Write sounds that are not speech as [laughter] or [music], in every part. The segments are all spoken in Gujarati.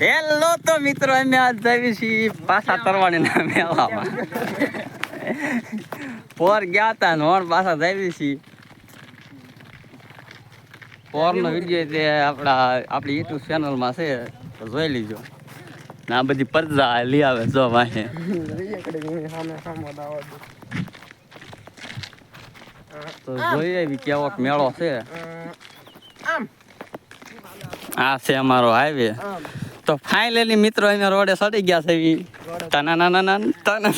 હેલો તો મિત્રો અમે આજ જઈએ છીએ પાછા તરવાણીના મેળામાં. પોર ગયા હતા ને હોણ પાછા જઈએ છીએ. પોરનો વીડિયો તે આપણા આપણી યુટ્યુબ ચેનલમાં છે તો જોઈ લીજો. ના બધી પરજા લઈ આવે જો વાહે. તો જોઈએ એવી કેવો મેળો છે. આ છે અમારો હાઈવે તો ફાઇનલી મિત્રો અમે રોડે સડી ગયા છે તના ના ના તના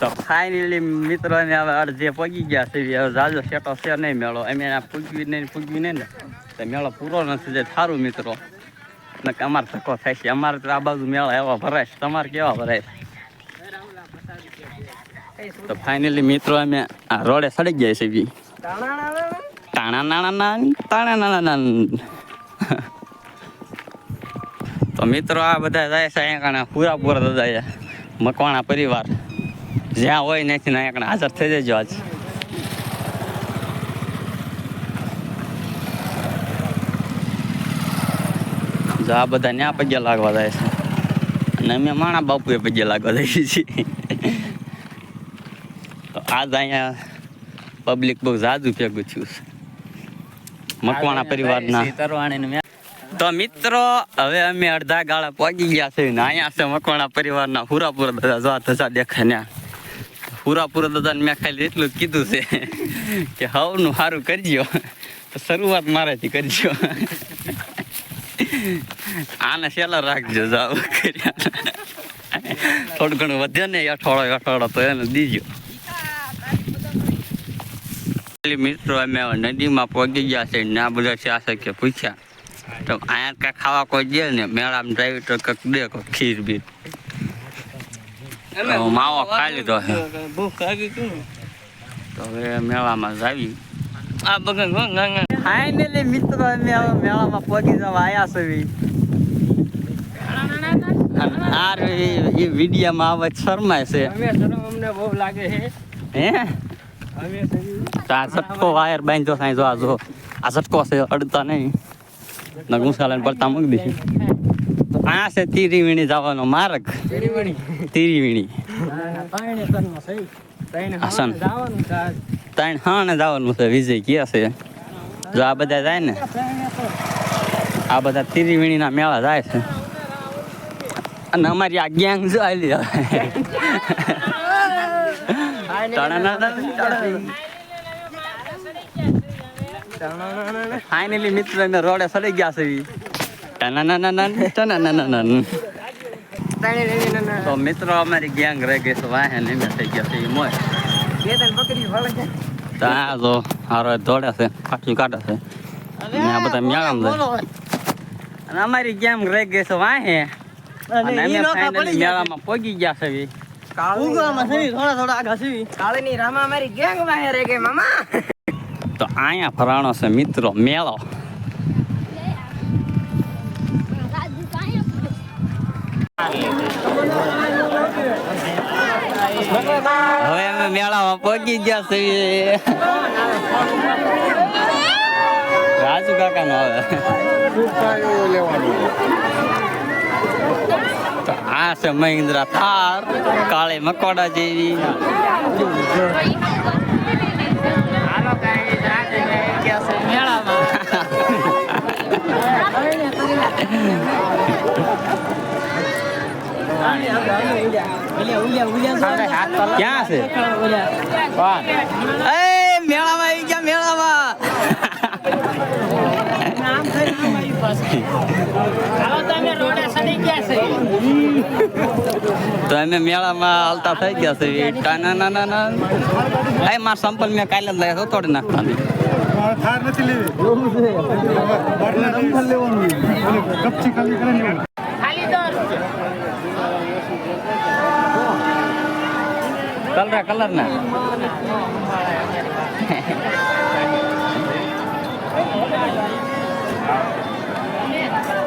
તો ફાઇનલી મિત્રો અમે હવે અડધે પગી ગયા છે હવે જાજો સેટો છે નહીં મેળો. અમે એના પૂગવી નહીં પૂગવી નહીં ને. તો મેળો પૂરો નથી જે સારું મિત્રો. ને અમારે ધક્કો થાય છે. અમારે તો આ બાજુ મેળો એવા ભરાય છે. તમારે કેવા ભરાય છે? તો ફાઇનલી મિત્રો અમે આ રોડે સડી ગયા છે તાણા નાણા નાણા તાણા નાના નાન તો મિત્રો આ બધા જાય છે અહીંયા કારણે પૂરા પૂરા જાય મકવાણા પરિવાર. જ્યાં હોય નથી ને અહીંયા હાજર થઈ જજો આજ. જો આ બધા ન્યા પગ્યા લાગવા જાય છે. અને અમે માણા બાપુએ પગ્યા લાગવા જઈએ છીએ તો આજ અહીંયા પબ્લિક બહુ જાજુ ભેગું થયું છે. મકવાણા પરિવારના. તો મિત્રો, હવે અમે અડધા ગાળા પહોંચી ગયા છે ને અહીંયા છે મકવાણા પરિવારના પૂરાપુરા દાદા જોવા ધજા દેખાય ને પૂરાપુરા દાદાને મેં ખાલી એટલું કીધું છે કે હવનું સારું કરજો. શરૂઆત મારાથી કરજો. આને સેલા રાખજો જાવ કર્યા. થોડું ઘણું વધે ને અઠવાડો અઠવાડો તો એને દીજો. મિત્રો, અમે નદીમાં પહોંચી ગયા છે ને આ બધા છે આ કે પૂછ્યા. તો અહીંયા કાંઈ ખાવા કોઈ દે ને મેળામાં જાય તો કંઈક દે કોઈ ખીર બીર. માવો ખાઈ લીધો છે. તો હવે મેળામાં જાવી આ બગન ફાઇનલી મિત્રો અમે હવે મેળામાં પહોંચી જવા આવ્યા છે આ એ વિડીયોમાં આવે શર્માય છે. અમને બહુ લાગે છે. હે? આ ઝટકો વાયર બાંધ્યો થાય જો આ જો. આ સટકો છે અડતા નહીં. ગુંસાલાને પડતા મૂકી દઈશું તો આ છે તીરી વીણી જવાનો માર્ગ. તીરી વીણી આસન. ત્રણ હા ને જવાનું છે વિજય કે છે? જો આ બધા જાય ને. આ બધા તીરી વીણીના મેળા જાય છે. અને અમારી આ ગેંગ જો આલી ફાઇનલી મિત્ર ને રોડે સડી ગયા છે. તો મિત્રો અમારી ગેંગ રહી ગઈ છે વાહન એમ થઈ ગયા છે એ મોય. તો આ જો હારો દોડે છે પાછું કાઢે છે. અને આ બધા મેળામાં જાય અને અમારી ગેમ રહી ગઈ છે વાહે. અને અમે ફાઇનલી મેળામાં પહોંચી ગયા. છે ઈ. કાળીની રામા મારી ગેંગ વાહે રે ગઈ મામા. તો અહીંયા ફરાણો છે મિત્રો, મેળો. હવે અમે મેળામાં પહોંચી ગયા છીએ. રાજુ કાકા નો હવે આ છે મહિન્દ્રા થાર, કાળે મકોડા જેવી. ક્યાં છે એ મેળામાં આવી ગયા મેળામાં તો અમે મેળામાં હાલતા થઈ ગયા છે ના ના ના એ માર સંપલ મેં કાલે જ લાવ્યા હતો તોડી નાખવાની થાર નથી કલર કલર ના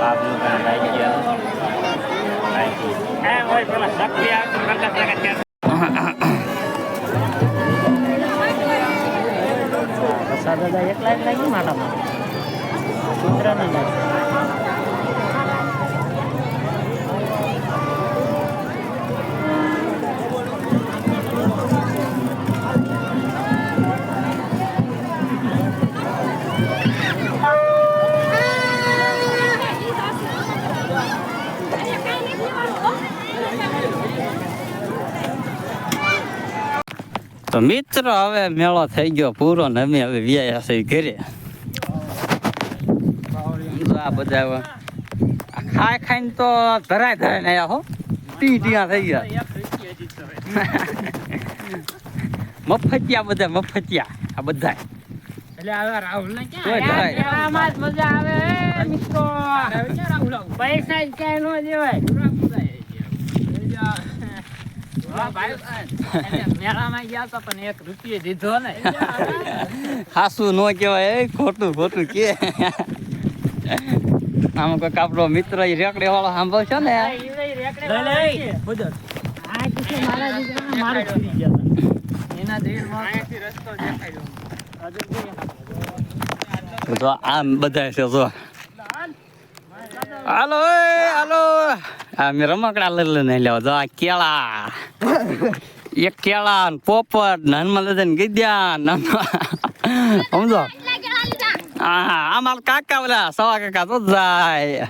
આપનું કાંઈ લાગી ગયા એકલા કેમ આટા મારે કૂતરાને લાગે તો મિત્રો હવે મેળો થઈ ગયો પૂરો ને અમે હવે વ્યાયા છે ઘરે. આ બધા ખાઈ ખાઈને તો ધરાય ધરાય ને આયા હો. ટી ટીયા થઈ ગયા. [laughs] મફતિયા બધા મફતિયા. આ બધા. એટલે હવે રાહુલ ને જ મજા આવે મિત્રો. પૈસા ક્યાંય નો દેવાય. મેળામાં ગયા હતા પણ એક રૂપિયો દીધો ને હાસુ નો કહેવાય એ ખોટું ખોટું કે. આમ કોઈક આપણો મિત્ર ઈ રેકડી વાળો સાંભળશો ને? એના દિલમાં આમ બધા છે જો. હાલો એ હાલો. આ મેં રમકડા લઈ લઈને લેવા જો આ કેળા. [laughs] એક કેળા ને પોપટ ને હનુમાન દાદા ને ગીદ્યા [laughs] સમજો? હા આ મારા કાકા ઓલા સવા કાકા તો જાય.